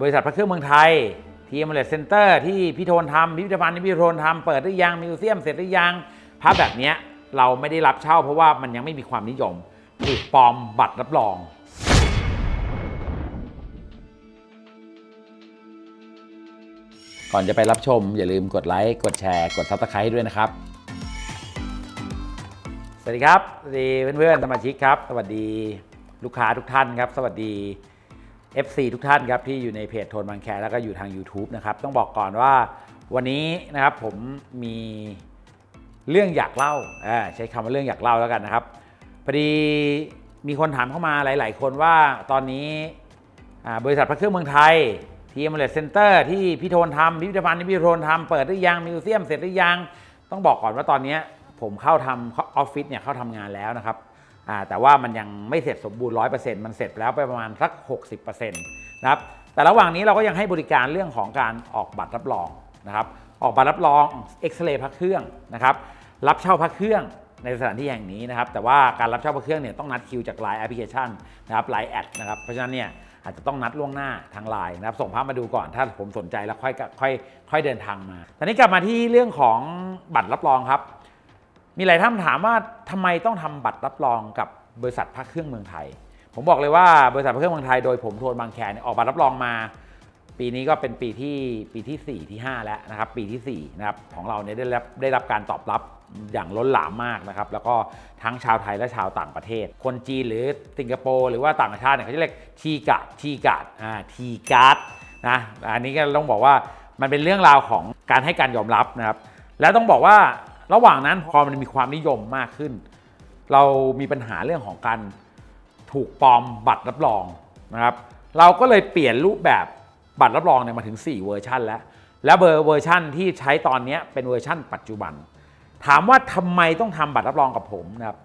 บริษัทพระเครื่องเมืองไทยทีมเลสเซ็นเตอร์ที่พี่โทนทำพิพิธภัณฑ์ที่พี่โทนทำเปิดหรือยังมิวเซียมเสร็จหรือยังภาพแบบนี้เราไม่ได้รับเช่าเพราะว่ามันยังไม่มีความนิยมถูกปลอมบัตรรับรองก่อนจะไปรับชม อย่าลืมกดไลค์กดแชร์ กด Subscribe ด้วยนะครับ สวัสดีครับ สวัสดีเพื่อนๆสมาชิกครับ สวัสดีลูกค้าทุกท่านครับ สวัสดี FC ทุกท่านครับที่อยู่ในเพจโทนบางแคแล้วก็อยู่ทาง YouTube นะครับต้องบอกก่อนว่าวันนี้นะครับผมมีเรื่องอยากเล่าใช้คำว่าเรื่องอยากเล่าแล้วกันนะครับพอดีมีคนถามเข้ามาหลาย ๆ คนว่าตอนนี้บริษัทพระเครื่องเมืองไทยทีมเลสเซ็นเตอร์ที่พี่โทนทำพิพิธภัณฑ์ที่พี่โทนทำเปิดหรือยังมิวเซียมเสร็จหรือยัง ต้องบอกก่อนว่าตอนนี้ผมเข้าทำออฟฟิศเนี่ยเข้าทำงานแล้วนะครับ แต่ว่ามันยังไม่เสร็จสมบูรณ์ 100%มันเสร็จแล้วไปประมาณสัก 60%นะครับแต่ระหว่างนี้เราก็ยังให้บริการเรื่องของการออกบัตรรับรองนะครับออกบัตรรับรองเอ็กซเรย์พระเครื่องนะครับรับเช่าพระเครื่องในสถานที่แห่งนี้นะครับแต่ว่าการรับเช่าพระเครื่องเนี่ยต้องนัดคิวจากไลน์แอปพลิเคชันนะครับไลน์แอดนะครับเพราะฉะนั้นเนี่ยอาจจะต้องนัดล่วงหน้าทางไลน์นะครับส่งภาพมาดูก่อนถ้าผมสนใจแล้วค่อยค่อยค่อยเดินทางมาตอนนี้กลับมาที่เรื่องของบัตรรับรองครับ มีหลายท่านถามว่าทำไมต้องทำบัตรรับรองกับบริษัทพระเครื่องเมืองไทย ผมบอกเลยว่าบริษัทพระเครื่องเมืองไทยโดยผมโทนบางแคเนี่ยออกบัตรรับรองมา ปีนี้ก็เป็นปีที่ปีที่ 4 ที่ 5 แล้วนะครับ ปีที่4นะครับของเราเนี่ยได้รับได้รับการตอบรับอย่างล้นหลามมากนะครับ แล้วก็ทั้งชาวไทยและชาวต่างประเทศ คนจีนหรือสิงคโปร์หรือว่าต่างชาติเนี่ยเขาจะเรียกทีกาดทีกาดอ่าทีการ์ดนะอันนี้ก็ต้องบอกว่ามันเป็นเรื่องราวของการให้การยอมรับนะครับ แล้วต้องบอกว่า ระหว่างนั้นพอมันมีความนิยมมากขึ้น เรามีปัญหาเรื่องของการถูกปลอมบัตรรับรองนะครับเราก็เลยเปลี่ยนรูปแบบบัตรรับรองเนี่ยมาถึง 4 เวอร์ชันแล้ว และเบอร์เวอร์ชันที่ใช้ตอนนี้เป็นเวอร์ชันปัจจุบัน ถามว่าทำไมต้องทำบัตรรับรองกับผมนะครับ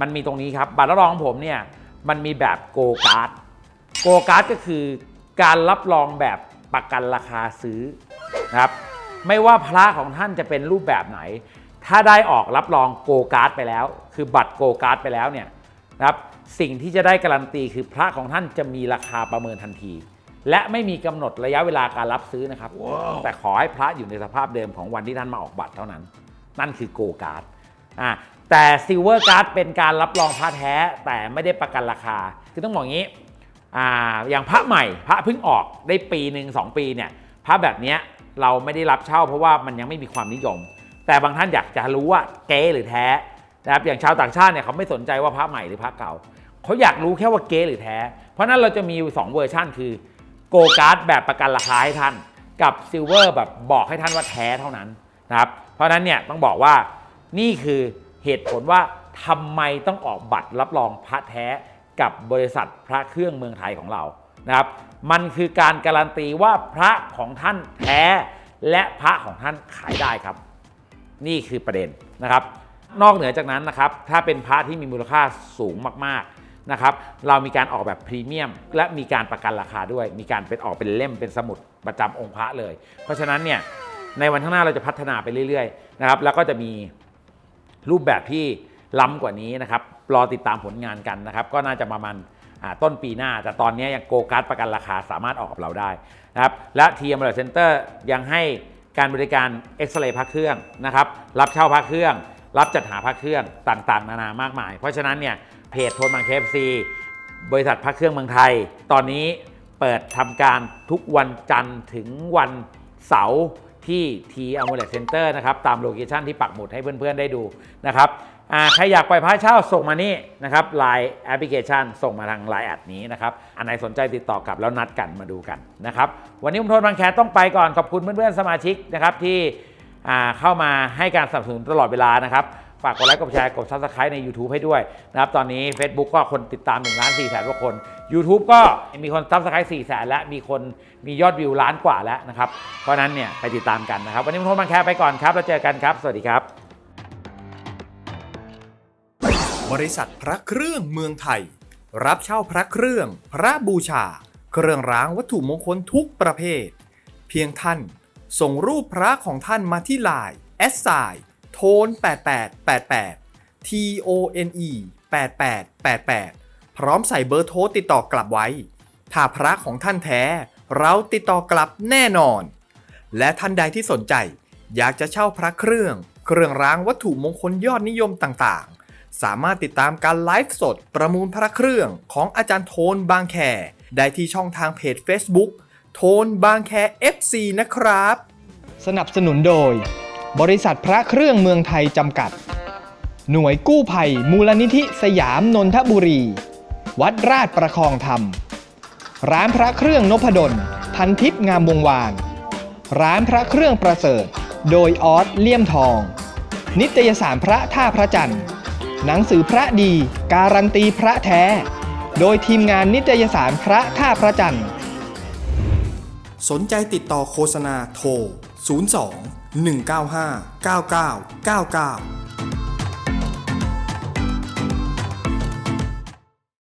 มันมีตรงนี้ครับบัตรรับรองของผมเนี่ยมันมีแบบโกการ์ดโกการ์ดก็คือการรับรองแบบประกันราคาซื้อนะครับไม่ว่าพระของท่านจะเป็นรูปแบบไหน ถ้าได้ออกรับรองโกการ์ดไปแล้ว คือบัตรโกการ์ดไปแล้วเนี่ยนะครับสิ่งที่จะได้การันตีคือพระของท่านจะมีราคาประเมินทันที และไม่มีกำหนดระยะเวลาการรับซื้อนะครับแต่ขอให้พระอยู่ในสภาพเดิมของวันที่ท่านมาออกบัตรเท่านั้น นั่นคือโกการ์ดอ่าแต่ซิลเวอร์การ์ดเป็นการรับรองพระแท้แต่ไม่ได้ประกันราคา คือต้องบอกงี้อ่าอย่างพระใหม่พระเพิ่งออกได้ปีหนึ่งสองปีเนี่ยพระแบบเนี้ยเราไม่ได้รับเช่าเพราะว่ามันยังไม่มีความนิยม แต่บางท่านอยากจะรู้ว่าเก๊หรือแท้นะครับอย่างชาวต่างชาติเนี่ยเขาไม่สนใจว่าพระใหม่หรือพระเก่า เขาอยากรู้แค่ว่าเก๊หรือแท้ เพราะนั้นเราจะมีอยู่สองเวอร์ชันคือโกการ์ดแบบประกันราคาให้ท่าน กับซิลเวอร์แบบบอกให้ท่านว่าแท้เท่านั้นนะครับเพราะฉะนั้นเนี่ยต้องบอกว่านี่คือเหตุผลว่าทำไมต้องออกบัตรรับรองพระแท้กับบริษัทพระเครื่องเมืองไทยของเรานะครับ มันคือการการันตีว่าพระของท่านแท้และพระของท่านขายได้ครับ นี่คือประเด็นนะครับ นอกเหนือจากนั้นนะครับถ้าเป็นพระที่มีมูลค่าสูงมากๆนะครับเรามีการออกแบบพรีเมียม และมีการประกันราคาด้วย มีการเป็นออกเป็นเล่มเป็นสมุดประจำองค์พระเลย เพราะฉะนั้นเนี่ยในวันข้างหน้าเราจะพัฒนาไปเรื่อยๆนะครับแล้วก็จะมีรูปแบบที่ล้ำกว่านี้นะครับรอติดตามผลงานกันนะครับ ก็น่าจะประมาณต้นปีหน้า แต่ตอนนี้ยังโกการ์ดประกันราคาสามารถออกกับเราได้นะครับและ TM m a r Center ยังให้ การบริการเอ็กซเรย์พระเครื่องนะครับรับเช่าพระเครื่อง รับจัดหาพระเครื่องต่างๆ นานามากมาย เพราะฉะนั้นเนี่ยเพจโทนบางเคฟซีบริษัทพระเครื่องเมืองไทย ตอนนี้เปิดทำการทุกวันจันทร์ถึงวันเสาร์ ที่ T a m u l e t Center นะครับ ตามโลเคชันที่ปักหมุดให้เพื่อนๆได้ดูนะครับใครอยากปล่อยพระเช่าส่งมานี่นะครับไลน์แอปพลิเคชันส่งมาทางไลน์แอดนี้นะครับ อันไหนสนใจติดต่อกลับแล้วนัดกันมาดูกันนะครับ วันนี้ผมโทนบางแคต้องไปก่อนขอบคุณเพื่อนๆสมาชิกนะครับที่เข้ามาให้การสนับสนุนตลอดเวลานะครับฝากกดไลค์กดแชร์กด Subscribe ใน YouTube ให้ด้วยนะครับตอนนี้ Facebook ก็คนติดตาม1ล้าน4แสนกว่าคน YouTube ก็มีคน Subscribe 4แสนและมีคนมียอดวิวล้านกว่าแล้วนะครับ เพราะนั้นเนี่ยไปติดตามกันนะครับ วันนี้ผมโทนบางแคไปก่อนครับแล้วเจอกันครับ สวัสดีครับ บริษัทพระเครื่องเมืองไทย รับเช่าพระเครื่อง พระบูชา เครื่องรางวัตถุมงคลทุกประเภท เพียงท่าน ส่งรูปพระของท่านมาที่ไลน์แอสไซโทน8888 T O N E 8888 พร้อมใส่เบอร์โทรติดต่อกลับไว้ ถ้าพระของท่านแท้ เราติดต่อกลับแน่นอน และท่านใดที่สนใจอยากจะเช่าพระเครื่อง เครื่องรางวัตถุมงคลยอดนิยมต่างๆ สามารถติดตามการไลฟ์สดประมูลพระเครื่องของอาจารย์โทนบางแค ได้ที่ช่องทางเพจ Facebook โทนบางแค FC นะครับ สนับสนุนโดย บริษัทพระเครื่องเมืองไทยจำกัด หน่วยกู้ภัยมูลนิธิสยามนนทบุรี วัดราชประคองธรรม ร้านพระเครื่องนพดล พันทิพย์งามวงวาน ร้านพระเครื่องประเสริฐ โดยออสเลี่ยมทอง นิตยสารพระท่าพระจันทร์ หนังสือพระดีการันตีพระแท้ โดยทีมงานนิตยสารพระท่าพระจันทร์ สนใจติดต่อโฆษณาโทร 02 195 9999